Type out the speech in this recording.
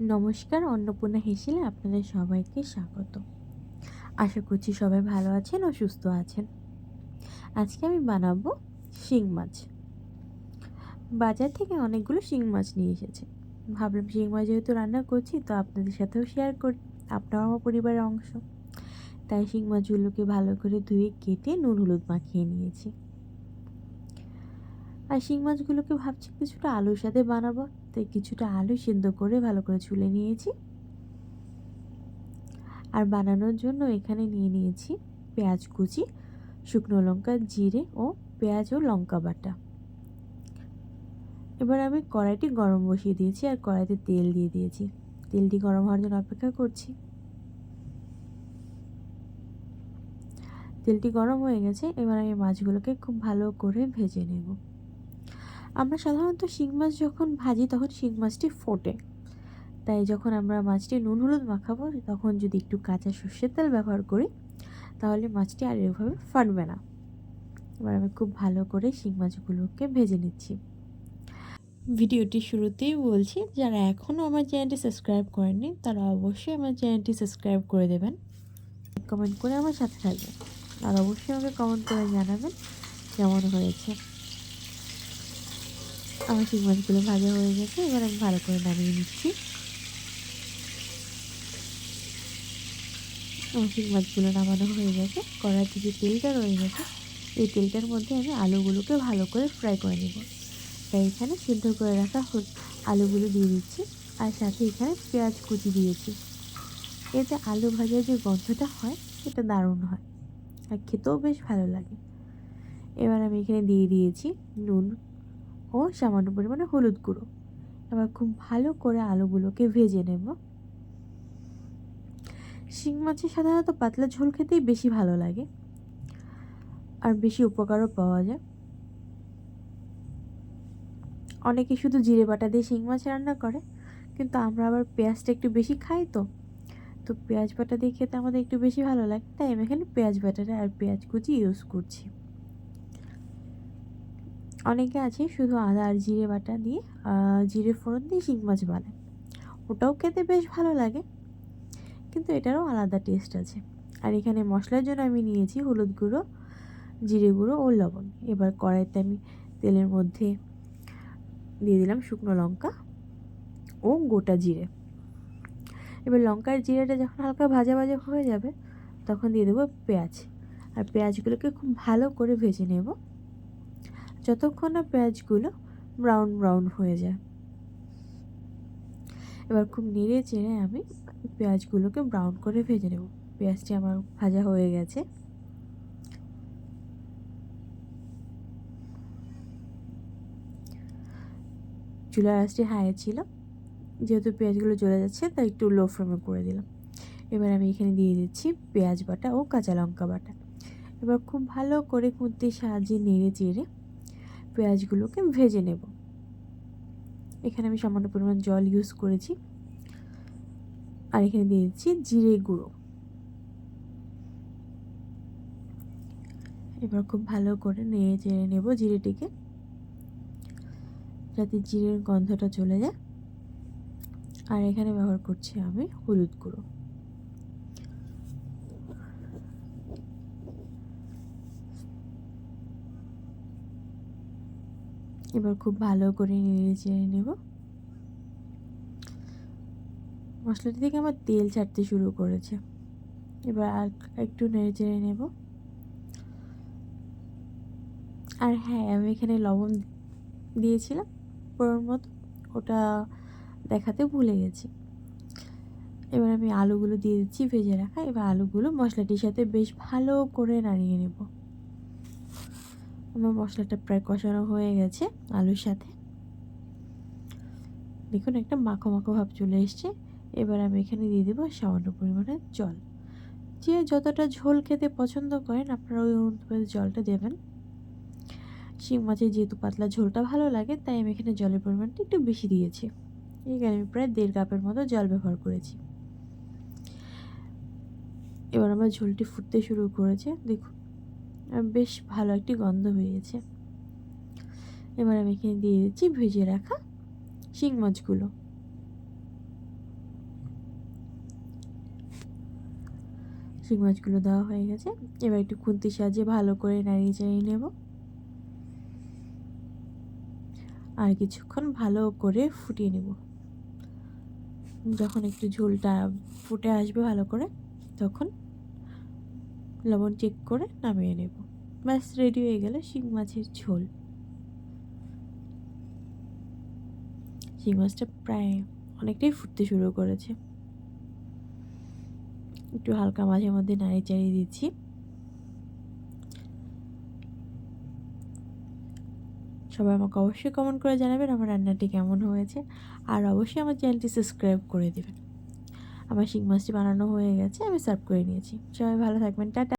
নমস্কার, অন্নপূর্ণা হেসেলে আপনাদের সবাইকে স্বাগত। আশা করছি সবাই ভালো আছেন ও সুস্থ আছেন। আজকে আমি বানাবো শিং মাছ। বাজার থেকে অনেকগুলো শিং মাছ নিয়ে এসেছে। ভাবলাম শিং মাছ যেহেতু রান্না করছি, তো আপনাদের সাথেও শেয়ার করি, আপনারাও আমার পরিবারের অংশ। তাই শিং মাছগুলোকে ভালো করে ধুয়ে কেটে নুন, হলুদ মাখিয়ে নিয়েছি। আর শিং মাছগুলোকে ভাবছি কিছুটা আলুর সাথে বানাবো। তাই কিছুটা আলু সিদ্ধ করে ভালো করে ছুলে নিয়েছি। আর বানানোর জন্য এখানে নিয়ে নিয়েছি পেঁয়াজ কুচি, শুকনো লঙ্কা, জিরে ও পেঁয়াজ ও লঙ্কা বাটা। এবার আমি কড়াইটি গরম বসিয়ে দিয়েছি আর কড়াইতে তেল দিয়ে দিয়েছি। তেলটি গরম হওয়ার জন্য অপেক্ষা করছি। তেলটি গরম হয়ে গেছে, এবার আমি মাছগুলোকে খুব ভালো করে ভেজে নেব। আমরা সাধারণত শিং মাছ যখন ভাজি তখন শিং মাছটি ফোটে। তাই যখন আমরা মাছটি নুন হলুদ মাখাবো, তখন যদি একটু কাঁচা সর্ষের তেল ব্যবহার করি, তাহলে মাছটি আর এভাবে ফাটবে না। এবার আমি খুব ভালো করে শিং মাছগুলোকে ভেজে নিচ্ছি। ভিডিওটি শুরুতেই বলছি, যারা এখনও আমার চ্যানেলটি সাবস্ক্রাইব করেননি, তারা অবশ্যই আমার চ্যানেলটি সাবস্ক্রাইব করে দেবেন। কমেন্ট করে আমার সাথে থাকবেন। আর অবশ্যই আমাকে কমেন্ট করে জানাবেন কেমন হয়েছে। আমার শিং মাছগুলো ভাজা হয়ে গেছে, এবার আমি ভালো করে নামিয়ে নিচ্ছি। আমার শিং মাছগুলো নামানো হয়ে গেছে কড়াইতে যে তেলটা রয়ে গেছে। এই তেলটার মধ্যে আমি আলুগুলোকে ভালো করে ফ্রাই করে নেব। তাই এখানে সিদ্ধ করে রাখা আলুগুলো দিয়ে দিচ্ছি, আর সাথে এখানে পেঁয়াজ কুচি দিয়েছি। এতে আলু ভাজার যে গন্ধটা হয়, সেটা দারুণ হয়, আর খেতেও বেশ ভালো লাগে। এবার আমি এখানে দিয়ে দিয়েছি নুন। ও সামান্য পরিমাণে হলুদ গুঁড়ো। এবার খুব ভালো করে আলুগুলোকে ভেজে নেব। শিং মাছের সাধারণত পাতলা ঝোল খেতেই বেশি ভালো লাগে। আর বেশি উপকারও পাওয়া যায়। অনেকে শুধু জিরে বাটা দিয়ে শিং মাছ রান্না করে, কিন্তু আমরা আবার পেঁয়াজটা একটু বেশি খাই তো। তো পেঁয়াজ বাটা দিয়ে খেতে আমাদের একটু বেশি ভালো লাগে, তাই আমি এখানে পেঁয়াজ বাটাটা আর পেঁয়াজ কুচি ইউজ করছি। অনেকে আছে শুধু আদা আর জিরে বাটা দিয়ে জিরে ফোড়ন দিয়ে শিং মাছ বানায়। ওটাও খেতে বেশ ভালো লাগে, কিন্তু এটারও আলাদা টেস্ট আছে। আর এখানে মশলার জন্য আমি নিয়েছি হলুদ গুঁড়ো, জিরে গুঁড়ো ও লবণ। এবার কড়াইতে আমি তেলের মধ্যে দিয়ে দিলাম শুকনো লঙ্কা ও গোটা জিরে। এবার লঙ্কার জিরেটা যখন হালকা ভাজা ভাজা হয়ে যাবে, তখন দিয়ে দেবো পেঁয়াজ। আর পেঁয়াজগুলোকে খুব ভালো করে ভেজে নেব। যতক্ষণ না পেঁয়াজগুলো ব্রাউন ব্রাউন হয়ে যায়। এবার খুব নেড়ে চেড়ে আমি পেঁয়াজগুলোকে ব্রাউন করে ভেজে নেব। পেঁয়াজটি আমার ভাজা হয়ে গেছে। চুলার আঁচটি হাই ছিল। যেহেতু পেঁয়াজগুলো জ্বলে যাচ্ছে, তাই একটু লো ফ্লেমে করে দিলাম। এবার আমি এখানে দিয়ে দিচ্ছি পেঁয়াজ বাটা ও কাঁচা লঙ্কা বাটা। এবার খুব ভালো করে খুঁতির সাহায্যে নেড়ে চেড়ে পেঁয়াজগুলোকে ভেজে নেব। এখানে আমি সামান্য পরিমাণ জল ইউজ করেছি। আর এখানে দিয়ে দিচ্ছি জিরে গুঁড়ো। এবার খুব ভালো করে নেড়ে চেড়ে নেব জিরেটিকে, যাতে জিরের গন্ধটা চলে যায়। আর এখানে ব্যবহার করছি আমি হলুদ গুঁড়ো। এবার খুব ভালো করে নেড়ে চেড়ে নেব। মশলাটি থেকে আমার তেল ছাড়তে শুরু করেছে। এবার আর একটু নেড়ে চেড়ে নেব। আর হ্যাঁ আমি এখানে লবণ দিয়েছিলাম পরের মতো, ওটা দেখাতে ভুলে গেছি। এবার আমি আলুগুলো দিয়ে দিচ্ছি ভেজে রাখা। এবার আলুগুলো মশলাটির সাথে বেশ ভালো করে নাড়িয়ে নেব। আমার মশলাটা প্রায় কষানো হয়ে গেছে, আলুর সাথে। দেখুন, একটা মাখো মাখো ভাব চলে এসছে। এবার আমি এখানে দিয়ে দেবো সামান্য পরিমাণে জল। যে যতটা ঝোল খেতে পছন্দ করেন, আপনারা ওই অনুপাতে জলটা দেবেন। শিং মাছের যেহেতু পাতলা ঝোলটা ভালো লাগে, তাই আমি এখানে জলের পরিমাণটা একটু বেশি দিয়েছি। এখানে আমি প্রায় দেড় কাপের মতো জল ব্যবহার করেছি। এবার আমার ঝোলটি ফুটতে শুরু করেছে। দেখুন বেশ ভালো একটি গন্ধ বেরিয়েছে। এবার আমি এখানে দিয়ে দিচ্ছি ভেজে রাখা শিং মাছগুলো। শিং মাছগুলো দেওয়া হয়ে গেছে। এবার একটু খুন্তি সাজিয়ে ভালো করে নাড়িয়ে চাড়িয়ে নেব। আর কিছুক্ষণ ভালো করে ফুটিয়ে নেব। যখন একটু ঝোলটা ফুটে আসবে ভালো করে, তখন লবণ চেক করে নামিয়ে নেব। ব্যাস রেডি হয়ে গেলে শিং মাছের ঝোল। শিং মাছটা প্রায় অনেকটাই ফুটতে শুরু করেছে। একটু হালকা মাঝে মধ্যে নাড়ি চাড়িয়ে দিচ্ছি। সবাই আমাকে অবশ্যই কমেন্ট করে জানাবেন আমার রান্নাটি কেমন হয়েছে। আর অবশ্যই আমার চ্যানেলটি সাবস্ক্রাইব করে দেবেন। আমার শিং মাছটি বানানো হয়ে গেছে, আমি সার্ভ করে নিয়েছি। সবাই ভালো থাকবেন, টাটা।